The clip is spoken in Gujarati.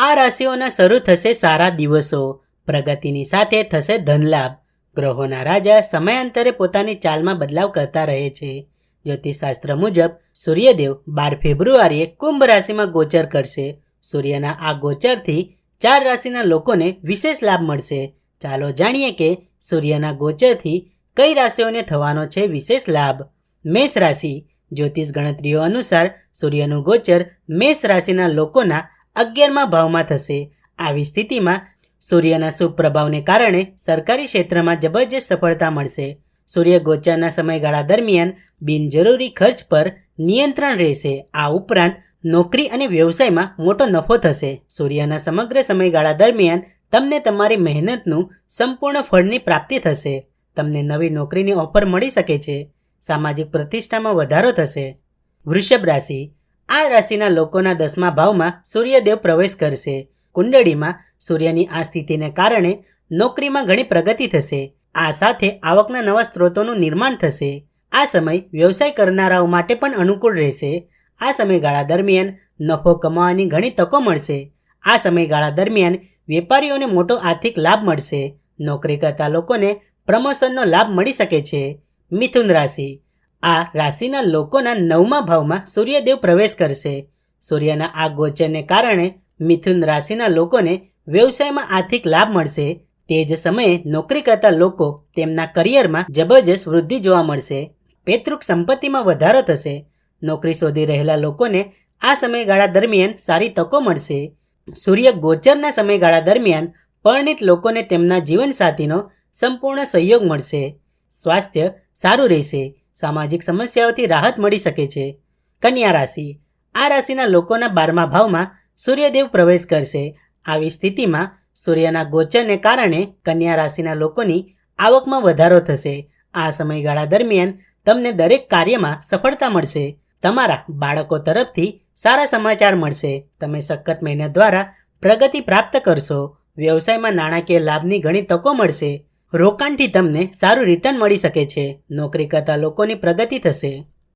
આ રાશિઓના શરૂ થશે સારા દિવસો. પ્રગતિની સાથે થશે ધનલાભ. ગ્રહોના રાજા સમયાંતરે પોતાની ચાલમાં બદલાવ કરતા રહે છે. જ્યોતિષશાસ્ત્ર મુજબ, સૂર્યદેવ બાર ફેબ્રુઆરીએ કુંભ રાશિમાં ગોચર કરશે. સૂર્યના આ ગોચરથી ચાર રાશિના લોકોને વિશેષ લાભ મળશે. ચાલો જાણીએ કે સૂર્યના ગોચરથી કઈ રાશિઓને થવાનો છે વિશેષ લાભ? મેષ રાશિ. જ્યોતિષ ગણતરીઓ અનુસાર સૂર્યનું ગોચર મેષ રાશિના લોકોના અગિયારમા ભાવમાં થશે. આવી સ્થિતિમાં સૂર્યના શુભ પ્રભાવને કારણે સરકારી ક્ષેત્રમાં જબરજસ્ત સફળતા મળશે. સૂર્ય ગોચરના સમયગાળા દરમિયાન બિનજરૂરી ખર્ચ પર નિયંત્રણ રહેશે. આ ઉપરાંત નોકરી અને વ્યવસાયમાં મોટો નફો થશે. સૂર્યના સમગ્ર સમયગાળા દરમિયાન તમને તમારી મહેનતનું સંપૂર્ણ ફળની પ્રાપ્તિ થશે. તમને નવી નોકરીની ઓફર મળી શકે છે. સામાજિક પ્રતિષ્ઠામાં વધારો થશે. વૃષભ રાશિ. આ રાશિના લોકોના દસમા ભાવમાં સૂર્યદેવ પ્રવેશ કરશે. કુંડળીમાં સૂર્યની આ સ્થિતિને કારણે નોકરીમાં ઘણી પ્રગતિ થશે. આ સાથે આવકના નવા સ્ત્રોતોનું નિર્માણ થશે. આ સમય વ્યવસાય કરનારાઓ માટે પણ અનુકૂળ રહેશે. આ સમયગાળા દરમિયાન નફો કમાવાની ઘણી તકો મળશે. આ સમયગાળા દરમિયાન વેપારીઓને મોટો આર્થિક લાભ મળશે. નોકરી કરતા લોકોને પ્રમોશનનો લાભ મળી શકે છે. મિથુન રાશિ. આ રાશિના લોકોના નવમા ભાવમાં સૂર્યદેવ પ્રવેશ કરશે. સૂર્યના આ ગોચરને કારણે મિથુન રાશિના લોકોને વ્યવસાયમાં આર્થિક લાભ મળશે. તે જ સમયે નોકરી કરતા લોકો તેમના કરિયરમાં જબરજસ્ત વૃદ્ધિ જોવા મળશે. પૈતૃક સંપત્તિમાં વધારો થશે. નોકરી શોધી રહેલા લોકોને આ સમયગાળા દરમિયાન સારી તકો મળશે. સૂર્ય ગોચરના સમયગાળા દરમિયાન પરણિત લોકોને તેમના જીવનસાથીનો સંપૂર્ણ સહયોગ મળશે. સ્વાસ્થ્ય સારું રહેશે. સામાજિક સમસ્યાઓથી રાહત મળી શકે છે. કન્યા રાશિ. આ રાશિના લોકોના બારમા ભાવમાં સૂર્યદેવ પ્રવેશ કરશે. આવી સ્થિતિમાં સૂર્યના ગોચરને કારણે કન્યા રાશિના લોકોની આવકમાં વધારો થશે. આ સમયગાળા દરમિયાન તમને દરેક કાર્યમાં સફળતા મળશે. તમારા બાળકો તરફથી સારા સમાચાર મળશે. તમે સખત મહેનત દ્વારા પ્રગતિ પ્રાપ્ત કરશો. વ્યવસાયમાં નાણાકીય લાભની ઘણી તકો મળશે. રોકાણથી તમને સારું રિટર્ન મળી શકે છે. નોકરી કરતા લોકોની પ્રગતિ થશે.